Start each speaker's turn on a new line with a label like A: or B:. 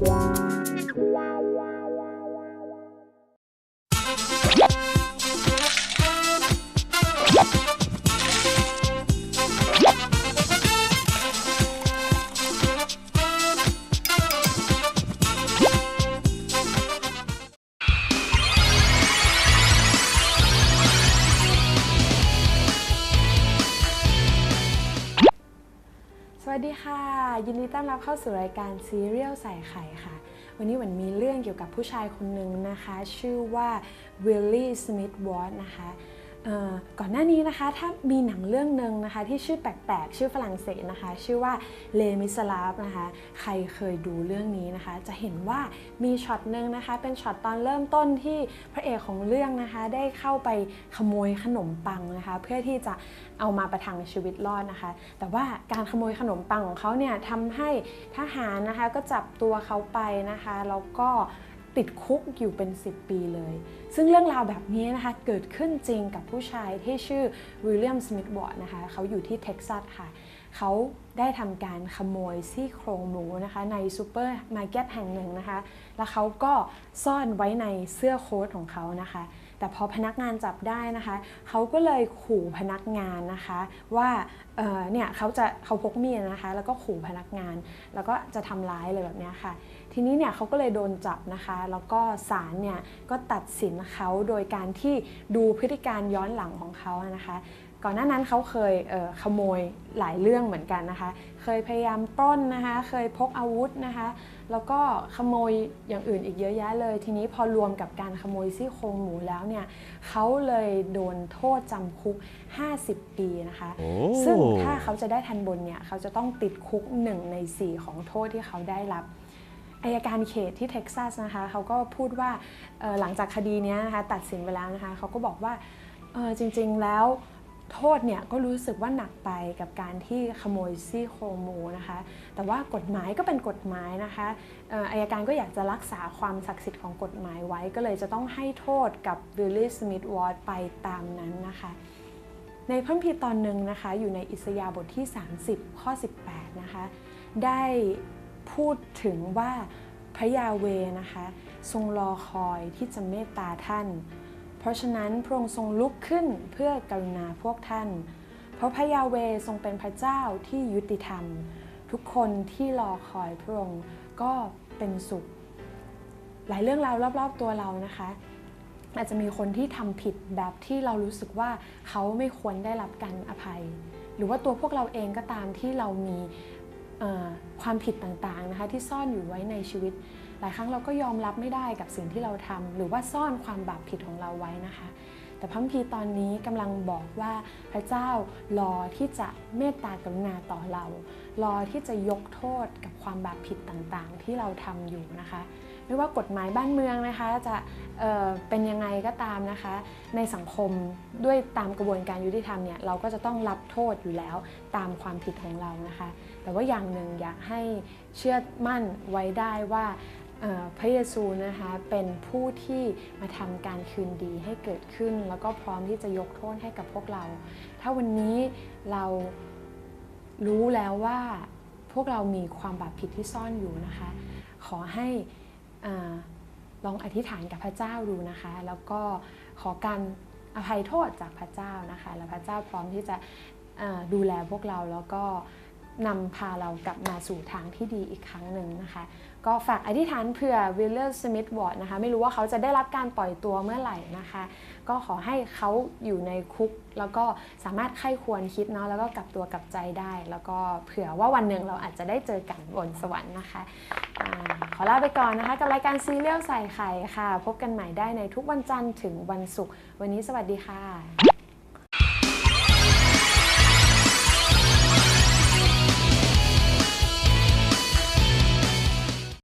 A: ส วัสดีค่ะ ยินดีต้อนรับเข้าสู่รายการซีเรียลใส่ไข่ค่ะ วันนี้หวันมีเรื่องเกี่ยวกับผู้ชายคนหนึ่งนะคะ ชื่อว่าวิลลี่สมิธวอตนะคะ ก่อนหน้านี้นะคะถ้ามีหนังเรื่องหนึ่งนะคะที่ชื่อแปลกๆ ชื่อฝรั่งเศสนะคะ ชื่อว่าเลมิสลาฟนะคะใครเคยดูเรื่องนี้นะคะ จะเห็นว่ามีช็อตหนึ่งนะคะ เป็นช็อตตอนเริ่มต้นที่พระเอกของเรื่องนะคะ ได้เข้าไปขโมยขนมปังนะคะ เพื่อที่จะเอามาประทังชีวิตรอดนะคะ แต่ว่าการขโมยขนมปังของเขาเนี่ยทำให้ทหารนะคะก็จับตัวเขาไปนะคะแล้วก็ ติดคุกอยู่เป็น 10 ปีเลย ซึ่งเรื่องราวแบบนี้นะคะ เกิดขึ้นจริงกับผู้ชายที่ชื่อวิลเลียมสมิธบอร์ดนะคะเขาอยู่ที่เท็กซัสค่ะ เขาได้ทำการขโมยซี่โครงหมูนะคะ ในซูเปอร์มาร์เก็ตแห่งหนึ่งนะคะ แล้วเขาก็ซ่อนไว้ในเสื้อโค้ทของเขานะคะ แต่พอพนักงานจับได้นะคะ เขาก็เลยขู่พนักงานนะคะ ว่าเเนี่ยเขาจะเขาพกมีดนะคะ แล้วก็ขู่พนักงาน แล้วก็จะทำร้ายเลยแบบนี้ค่ะ ทีนี้เนี่ยเขาก็เลยโดนจับนะคะ แล้วก็ศาลเนี่ยก็ตัดสินเขาโดยการที่ดูพฤติการย้อนหลังของเขานะคะ ก่อนหน้านั้นเขาเคยเอ่อขโมยหลายเรื่องเหมือนกันนะคะ เคยพยายามปล้นนะคะ เคยพกอาวุธนะคะ แล้วก็ขโมยอย่างอื่นอีกเยอะแยะเลย ทีนี้พอรวมกับการขโมยซี่โครงหมูแล้วเนี่ยเขาเลยโดนโทษจำคุก 50 ปีนะคะ
B: โอ้
A: ซึ่งถ้าเขาจะได้ทันบนเนี่ยเขาจะต้องติดคุก 1 ใน 4 ของโทษที่เขาได้รับอายการเขตที่เท็กซัสนะคะเขาก็พูดว่าเอ่อหลังจากคดีเนี้ยนะคะตัดสินไปแล้วนะคะเขาก็บอกว่าเออจริงๆแล้ว โทษเนี่ยก็รู้สึกว่าหนักไปกับการที่ขโมยซี่โครงหมูนะคะ แต่ว่ากฎหมายก็เป็นกฎหมายนะคะอายการก็อยากจะรักษาความศักดิ์สิทธิ์ของกฎหมายไว้ ก็เลยจะต้องให้โทษกับวิลลี่สมิธวอร์ดไปตามนั้นนะคะในพระคัมภีร์ตอนหนึ่งนะคะ อยู่ในอิสยาห์บทที่ 30 ข้อ 18 นะคะ ได้พูดถึงว่าพระยาเวนะคะ ทรงรอคอยที่จะเมตตาท่าน ราะฉะนั้นพระองค์ทรงลุกขึ้นเพื่อกรุณาพวกท่าน เพราะพระยาเวทรงเป็นพระเจ้าที่ยุติธรรม ทุกคนที่รอคอยพระองค์ก็เป็นสุข หลายเรื่องราวรอบๆตัวเรานะคะอาจจะมีคนที่ทำผิดแบบที่เรารู้สึกว่าเขาไม่ควรได้รับการอภัย หรือว่าตัวพวกเราเองก็ตามที่เรามีความผิดต่างๆนะคะที่ซ่อนอยู่ไว้ในชีวิต หลายครั้งเราก็ยอมรับไม่ได้กับสิ่งที่เราทำหรือว่าซ่อนความบาปผิดของเราไว้นะคะ แต่พระคัมภีร์ตอนนี้กำลังบอกว่าพระเจ้ารอที่จะเมตตากรุณาต่อเรา รอที่จะยกโทษกับความบาปผิดต่างๆ ที่เราทำอยู่นะคะไม่ว่ากฎหมายบ้านเมืองนะคะจะเเป็นยังไงก็ตามนะคะ ในสังคมด้วยตามกระบวนการยุติธรรมเนี่ยเราก็จะต้องรับโทษอยู่แล้วตามความผิดของเรานะคะ แต่ว่าอย่างหนึ่งอยากให้เชื่อมั่นไว้ได้ว่า พระเยซูนะคะเป็นผู้ที่มาทำการคืนดีให้เกิดขึ้น แล้วก็พร้อมที่จะยกโทษให้กับพวกเรา ถ้าวันนี้เรารู้แล้วว่าพวกเรามีความบาปผิดที่ซ่อนอยู่นะคะ ขอให้อาลองอธิษฐานกับพระเจ้าดูนะคะ แล้วก็ขอการอภัยโทษจากพระเจ้านะคะ แล้วพระเจ้าพร้อมที่จะดูแลพวกเราแล้วก็ นำพาเรากลับมาสู่ทางที่ดีอีกครั้งหนึ่งนะคะ ก็ฝากอธิษฐานเผื่อวิลเลอร์สมิธวอร์ดนะคะไม่รู้ว่าเขาจะได้รับการปล่อยตัวเมื่อไหร่นะคะ ก็ขอให้เขาอยู่ในคุก แล้วก็สามารถไข้ควรคิดเนาะแล้วก็กลับตัวกลับใจได้ แล้วก็เผื่อว่าวันหนึ่งเราอาจจะได้เจอกันบนสวรรค์นะคะอขอลาไปก่อนนะคะ กับรายการซีเรียลใส่ไข่ค่ะ พบกันใหม่ได้ในทุกวันจันทร์ถึงวันศุกร์วันนี้สวัสดีค่ะ